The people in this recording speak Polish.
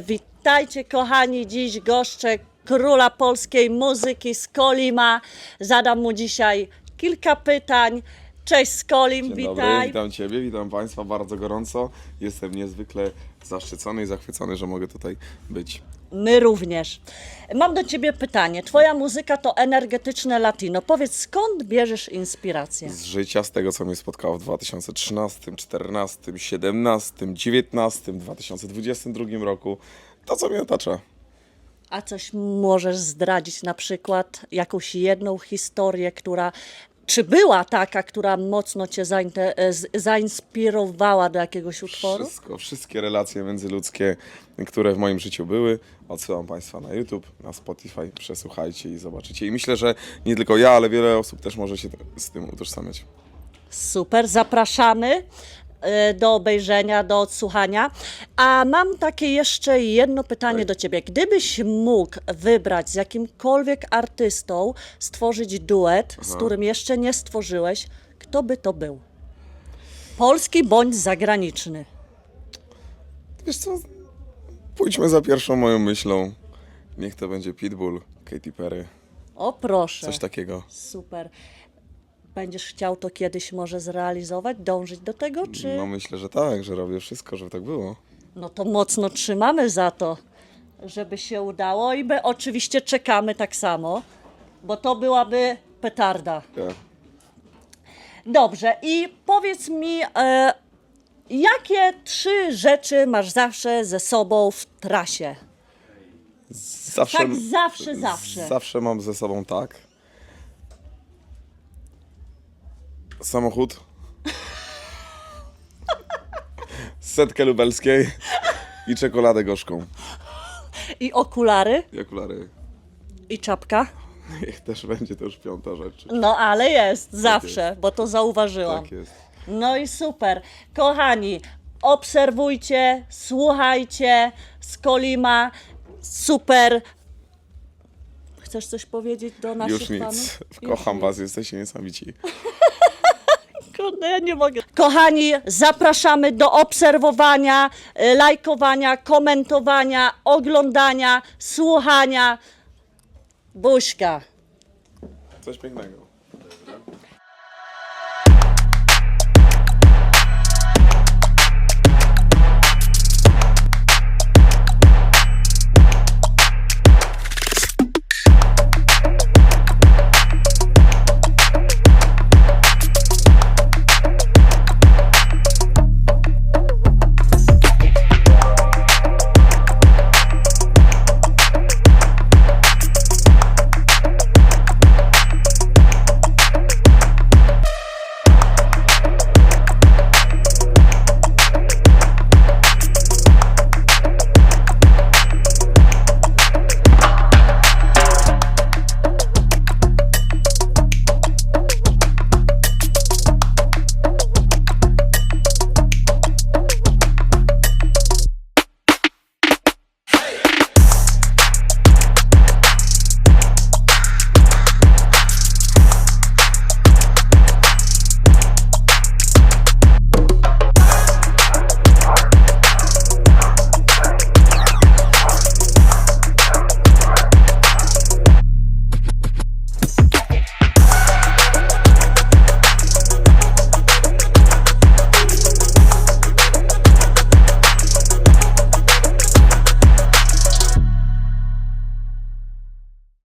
Witajcie kochani, dziś goszczę króla polskiej muzyki Skolima. Zadam mu dzisiaj kilka pytań. Cześć Skolim, Dzień witaj. dobry, witam Ciebie, witam Państwa bardzo gorąco. Jestem niezwykle zaszczycony i zachwycony, że mogę tutaj być. My również. Mam do ciebie pytanie. Twoja muzyka to energetyczne latino. Powiedz, skąd bierzesz inspirację? Z życia, z tego co mnie spotkało w 2013, 14, 17, 19, 2022 roku, to co mnie otacza. A coś możesz zdradzić, na przykład jakąś jedną historię, która. Czy była taka, która mocno cię zainte- e, zainspirowała do jakiegoś utworu? Wszystko, wszystkie relacje międzyludzkie, które w moim życiu były, odsyłam Państwa na YouTube, na Spotify, przesłuchajcie i zobaczycie. I myślę, że nie tylko ja, ale wiele osób też może się z tym utożsamiać. Super, zapraszamy do obejrzenia, do odsłuchania. A mam takie jeszcze jedno pytanie do ciebie. Gdybyś mógł wybrać z jakimkolwiek artystą, stworzyć duet, z którym jeszcze nie stworzyłeś, kto by to był? Polski bądź zagraniczny? Wiesz co, pójdźmy za pierwszą moją myślą. Niech to będzie Pitbull, Katy Perry, O proszę. coś takiego. Super. Będziesz chciał to kiedyś może zrealizować, dążyć do tego, czy... No myślę, że tak, że robię wszystko, żeby tak było. No to mocno trzymamy za to, żeby się udało i my oczywiście czekamy tak samo, bo to byłaby petarda. Ja. Dobrze, i powiedz mi, e, jakie trzy rzeczy masz zawsze ze sobą w trasie? Zawsze, Tak zawsze, zawsze. Zawsze mam ze sobą tak. Samochód. Setkę lubelskiej i czekoladę gorzką. I okulary, I okulary. i czapka? Niech też będzie to już piąta rzecz. No ale jest, zawsze, bo to zauważyłam. Tak jest. No i super. Kochani, obserwujcie, słuchajcie Skolima. Super. Chcesz coś powiedzieć do naszych Już nic. fanów? Kocham was, jesteście niesamowici. Kurde, ja nie mogę. Kochani, zapraszamy do obserwowania, y, lajkowania, komentowania, oglądania, słuchania. Buźka. Coś pięknego.